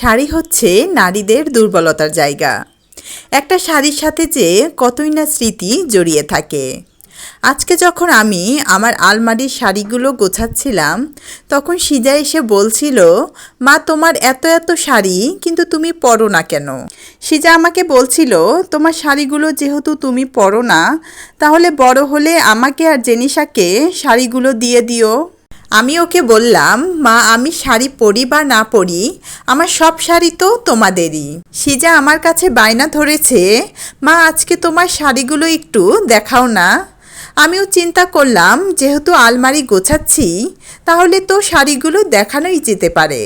শাড়ি হচ্ছে নারীদের দুর্বলতার জায়গা। একটা শাড়ির সাথে যে কতই না স্মৃতি জড়িয়ে থাকে। আজকে যখন আমি আমার আলমারির শাড়িগুলো গোছাচ্ছিলাম, তখন সিজা এসে বলছিল, মা, তোমার এত এত শাড়ি, কিন্তু তুমি পরো না কেন? সিজা আমাকে বলছিল, তোমার শাড়িগুলো যেহেতু তুমি পরো না, তাহলে বড় হলে আমাকে আর জেনিসাকে শাড়িগুলো দিয়ে দিও। আমি ওকে বললাম, মা, আমি শাড়ি পরি বা না পরি, আমার সব শাড়ি তো তোমাদেরই। সিজা আমার কাছে বায়না ধরেছে, মা, আজকে তোমার শাড়িগুলো একটু দেখাও না। আমিও চিন্তা করলাম, যেহেতু আলমারি গোছাচ্ছি, তাহলে তো শাড়িগুলো দেখানোই যেতে পারে।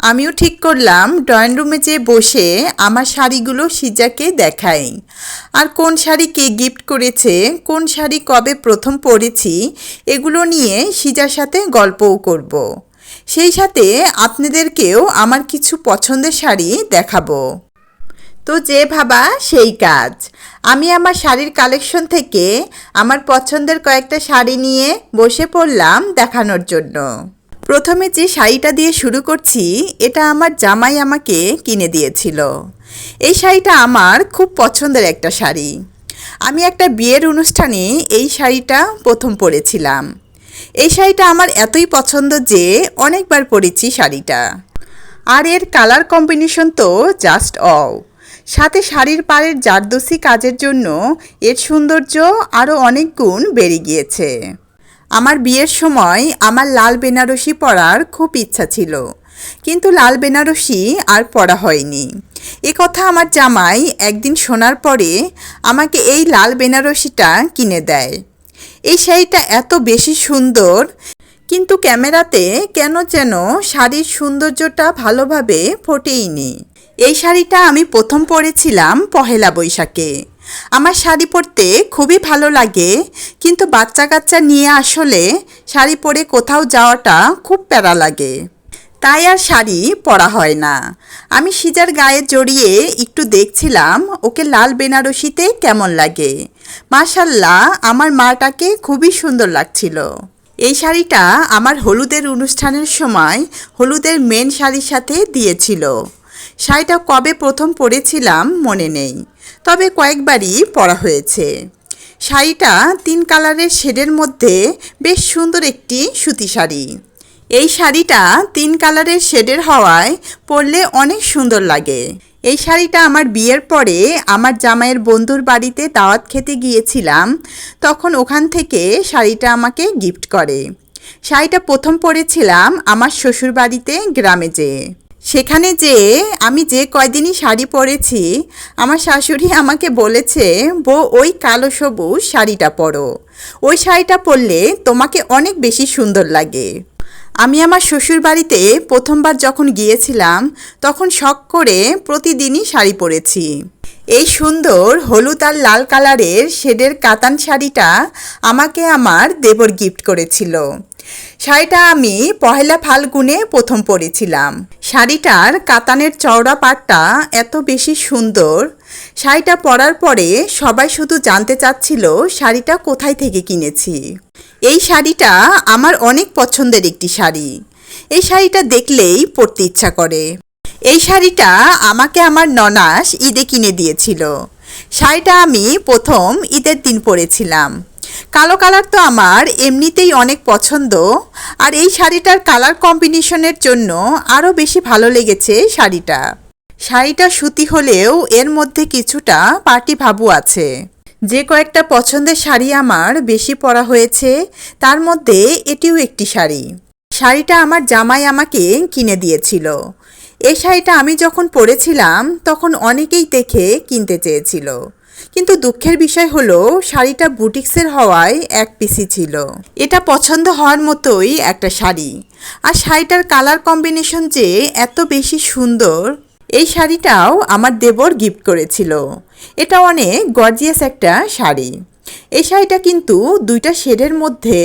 আমিও ঠিক করলাম, ড্রয়িং রুমে যেয়ে বসে আমার শাড়িগুলো সিজাকে দেখাই। আর কোন শাড়ি কে গিফট করেছে, কোন শাড়ি কবে প্রথম পরেছি, এগুলো নিয়ে সিজার সাথে গল্পও করব। সেই সাথে আপনাদেরকেও আমার কিছু পছন্দের শাড়ি দেখাবো। তো যে ভাবা, সেই কাজ। আমি আমার শাড়ির কালেকশন থেকে আমার পছন্দের কয়েকটা শাড়ি নিয়ে বসে পড়লাম দেখানোর জন্য। প্রথমে যে শাড়িটা দিয়ে শুরু করছি, এটা আমার জামাই আমাকে কিনে দিয়েছিল। এই শাড়িটা আমার খুব পছন্দের একটা শাড়ি। আমি একটা বিয়ের অনুষ্ঠানে এই শাড়িটা প্রথম পরেছিলাম। এই শাড়িটা আমার এতই পছন্দ যে অনেকবার পরেছি শাড়িটা। আর এর কালার কম্বিনেশন তো জাস্ট অও। সাথে শাড়ির পাড়ের জারদোসি কাজের জন্য এর সৌন্দর্য আরও অনেক গুণ বেড়ে গিয়েছে। আমার বিয়ের সময় আমার লাল বেনারসি পরার খুব ইচ্ছা ছিল। কিন্তু লাল বেনারসি আর পরা হয়নি। এ কথা আমার জামাই একদিন শোনার পরে আমাকে এই লাল বেনারসিটা কিনে দেয়। এই শাড়িটা এত বেশি সুন্দর, কিন্তু ক্যামেরাতে কেন যেন শাড়ির সৌন্দর্যটা ভালোভাবে ফোটেইনি। এই শাড়িটা আমি প্রথম পরেছিলাম পহেলা বৈশাখে। আমার শাড়ি পরতে খুবই ভালো লাগে, কিন্তু বাচ্চা কাচ্চা নিয়ে আসলে শাড়ি পরে কোথাও যাওয়াটা খুব প্যারা লাগে। তাই আর শাড়ি পরা হয় না। আমি সিজার গায়ে জড়িয়ে একটু দেখছিলাম, ওকে লাল বেনারসিতে কেমন লাগে। মাশাল্লাহ, আমার মাটাকে খুবই সুন্দর লাগছিল। এই শাড়িটা আমার হলুদের অনুষ্ঠানের সময় হলুদের মেন শাড়ির সাথে দিয়েছিল। শাড়িটা কবে প্রথম পরেছিলাম মনে নেই। তবে কয়েকবারই পরা হয়েছে। শাড়িটা তিন কালারের শেডের মধ্যে বেশ সুন্দর একটি সুতি শাড়ি। এই শাড়িটা তিন কালারের শেডের হওয়ায় পরলে অনেক সুন্দর লাগে। এই শাড়িটা আমার বিয়ের পরে আমার জামাইয়ের বন্ধুর বাড়িতে দাওয়াত খেতে গিয়েছিলাম। তখন ওখান থেকে শাড়িটা আমাকে গিফট করে। শাড়িটা প্রথম পরেছিলাম আমার শ্বশুর বাড়িতে গ্রামে যেয়ে। সেখানে যে আমি যে কয়দিনই শাড়ি পরেছি, আমার শাশুড়ি আমাকে বলেছে বউ ওই কালো সবুজ শাড়িটা পরো। ওই শাড়িটা পরলে তোমাকে অনেক বেশি সুন্দর লাগে। আমি আমার শ্বশুর বাড়িতে প্রথমবার যখন গিয়েছিলাম, তখন শখ করে প্রতিদিনই শাড়ি পরেছি। এই সুন্দর হলুদ আর লাল কালারের শেডের কাতান শাড়িটা আমাকে আমার দেবর গিফট করেছিল। শাড়িটা আমি পহেলা ফাল্গুনে প্রথম পরেছিলাম। শাড়িটার কাতানের চওড়া পাটটা এত বেশি সুন্দর। শাড়িটা পরার পরে সবাই শুধু জানতে চাচ্ছিল শাড়িটা কোথায় থেকে কিনেছি। এই শাড়িটা আমার অনেক পছন্দের একটি শাড়ি। এই শাড়িটা দেখলেই পরতে ইচ্ছা করে। এই শাড়িটা আমাকে আমার ননাস ঈদে কিনে দিয়েছিল। শাড়িটা আমি প্রথম ঈদের দিন পরেছিলাম। কালো কালার তো আমার এমনিতেই অনেক পছন্দ, আর এই শাড়িটার কালার কম্বিনেশনের জন্য আরও বেশি ভালো লেগেছে শাড়িটা। শাড়িটা সুতি হলেও এর মধ্যে কিছুটা পার্টি ভাবু আছে। যে কয়েকটা পছন্দের শাড়ি আমার বেশি পরা হয়েছে, তার মধ্যে এটিও একটি শাড়ি। শাড়িটা আমার জামাই আমাকে কিনে দিয়েছিল। এই শাড়িটা আমি যখন পরেছিলাম, তখন অনেকেই দেখে কিনতে চেয়েছিল। কিন্তু দুঃখের বিষয় হলো, শাড়িটা বুটিক্সের হওয়ায় এক পিসি ছিল। এটা পছন্দ হওয়ার মতোই একটা শাড়ি। আর শাড়িটার কালার কম্বিনেশন যে এত বেশি সুন্দর, এই শাড়িটাও আমার দেবর গিফট করেছিল। এটা অনেক গর্জিয়াস একটা শাড়ি। এই শাড়িটা কিন্তু দুইটা শেডের মধ্যে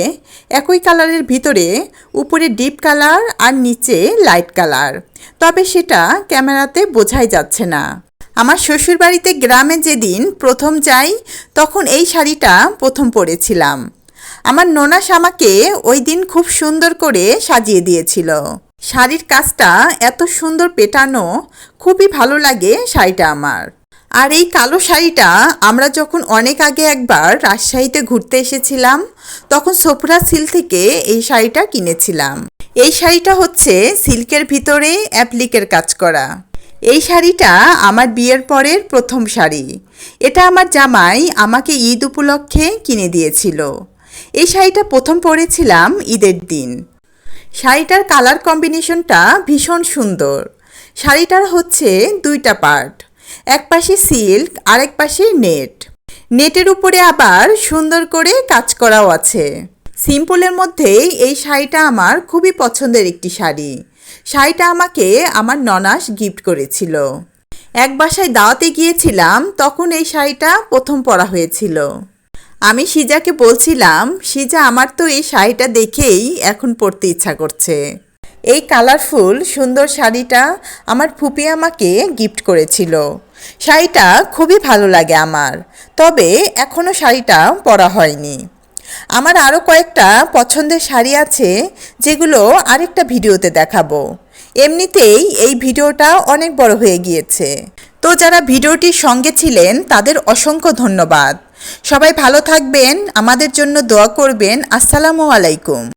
একই কালারের ভিতরে উপরে ডিপ কালার আর নিচে লাইট কালার। তবে সেটা ক্যামেরাতে বোঝাই যাচ্ছে না। আমার শ্বশুরবাড়িতে গ্রামে যেদিন প্রথম যাই, তখন এই শাড়িটা প্রথম পরেছিলাম। আমার ননাস আমাকে ওই দিন খুব সুন্দর করে সাজিয়ে দিয়েছিল। শাড়ির কাজটা এত সুন্দর পেটানো খুবই ভালো লাগে শাড়িটা আমার। আর এই কালো শাড়িটা আমরা যখন অনেক আগে একবার রাজশাহীতে ঘুরতে এসেছিলাম, তখন সোফরা সিল থেকে এই শাড়িটা কিনেছিলাম। এই শাড়িটা হচ্ছে সিল্কের ভিতরে অ্যাপ্লিকের কাজ করা। এই শাড়িটা আমার বিয়ের পরের প্রথম শাড়ি। এটা আমার জামাই আমাকে ঈদ উপলক্ষে কিনে দিয়েছিল। এই শাড়িটা প্রথম পরেছিলাম ঈদের দিন। শাড়িটার কালার কম্বিনেশনটা ভীষণ সুন্দর। শাড়িটার হচ্ছে দুইটা পার্ট। এক পাশে সিল্ক, আরেক পাশে নেট। নেটের উপরে আবার সুন্দর করে কাজ করাও আছে। সিম্পলের মধ্যে এই শাড়িটা আমার খুবই পছন্দের একটি শাড়ি। শাড়িটা আমাকে আমার ননাস গিফট করেছিল। এক বাসায় দাওয়াতে গিয়েছিলাম, তখন এই শাড়িটা প্রথম পরা হয়েছিল। আমি সিজাকে বলছিলাম, সিজা, আমার তো এই শাড়িটা দেখেই এখন পরতে ইচ্ছা করছে। এই কালারফুল সুন্দর শাড়িটা আমার ফুপি আমাকে গিফট করেছিল। শাড়িটা খুবই ভালো লাগে আমার, তবে এখনও শাড়িটা পরা হয়নি। আমার আরও কয়েকটা পছন্দের শাড়ি আছে যেগুলো আরেকটা ভিডিওতে দেখাবো। এমনিতেই এই ভিডিওটা অনেক বড় হয়ে গিয়েছে। তো যারা ভিডিওটির সঙ্গে ছিলেন, তাদের অসংখ্য ধন্যবাদ। সবাই ভালো থাকবেন, আমাদের জন্য দোয়া করবেন। আসসালামু আলাইকুম।